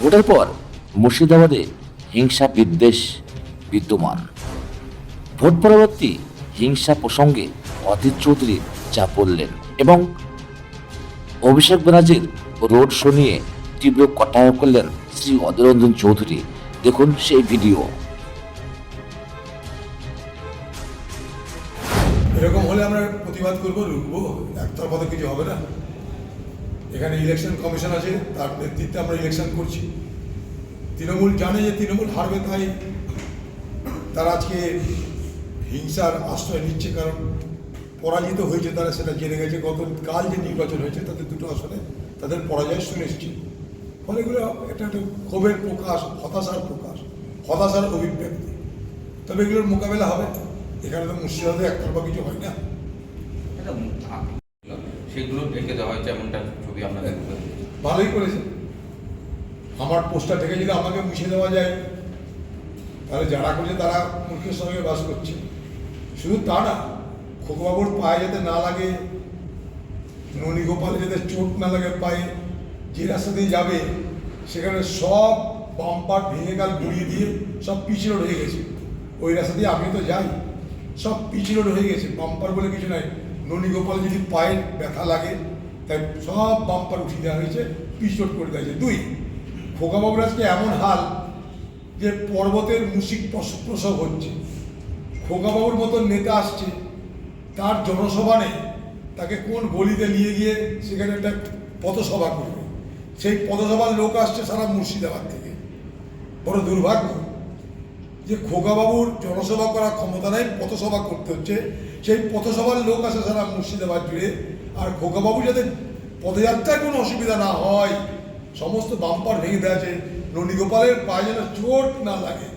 ভোটের পর মুর্শিদাবাদে হিংসা বিদ্বেষ বিদ্যমান। ভোট পরবর্তী হিংসা প্রসঙ্গে অধীর চৌধুরী যা বললেন এবং অভিষেক ব্যানার্জির রোড শো নিয়ে তীব্র কটায় করলেন শ্রী অধীররঞ্জন চৌধুরী। দেখুন সেই ভিডিও। এরকম হলে আমরা প্রতিবাদ করব রুখবো একতরফা তো কিছু হবে না। এখানে ইলেকশন কমিশন আছে, তার নেতৃত্বে আমরা ইলেকশন করছি। তৃণমূল জানে যে তৃণমূল হারবে তাই তারা আজকে হিংসার আশ্রয় নিচ্ছে, কারণ পরাজিত হয়েছে তারা, সেটা জেনে গেছে। গত কাল যে নির্বাচন হয়েছে তাদের দুটো আসনে তাদের পরাজয় শুনে এসেছে। ফলে এগুলো একটা একটা ক্ষোভের প্রকাশ, হতাশার প্রকাশ, হতাশার অভিব্যক্তি। তবে এগুলোর মোকাবেলা হবে। এখানে তো মুর্শিদাবাদে একতরফা কিছু হয় না। সেগুলো ঢেকে দেওয়া হয় যেমনটা ছবি দেখতে ভালোই করেছে। আমার পোস্টার থেকে যদি আমাকে মুছে দেওয়া যায়, তাহলে যারা করছে তারা মূর্খের সঙ্গে বাস করছে। শুধু তা না, খোকবাবুর পায়ে যাতে না লাগে ননী গোপালে যাতে চোট না লাগে পায়ে, যে রাস্তা দিয়ে যাবে, সেখানে সব বাম্পার ভেঙে গাল গুড়িয়ে দিয়ে সব পিচ রোড হয়ে গেছে। ওই রাস্তা দিয়ে আমি তো যাই, সব পিচ রোড হয়ে গেছে, বাম্পার বলে কিছু নাই। ননী গোপাল যদি পায়ে ব্যথা লাগে, তাই সব বাম্পার উঠিয়ে দেওয়া হয়েছে পিচ রোড করে দেওয়া হয়েছে। দুই খোকাবাবুর এমন হাল যে পর্বতের মুসিক প্রস- প্রসব হচ্ছে। খোকাবাবুর মতন নেতা আসছে, তার জনসভা নেই, তাকে কোন গলিতে নিয়ে গিয়ে সেখানে একটা পথসভা করবে? সেই পথসভার লোক আসছে সারা মুর্শিদাবাদ থেকে। বড় দুর্ভাগ্য। যে খোকাবাবুর জনসভা করার ক্ষমতা নেই, পথসভা করতে হচ্ছে। সেই পথসভার লোক আছে সারা মুর্শিদাবাদ জুড়ে। আর খোকাবাবু যাতে পদযাত্রায় কোনো অসুবিধা না হয়, সমস্ত বাম্পার ভেঙে দেওয়া আছে। ননীগোপালের পায়ে যেন চোট না লাগে।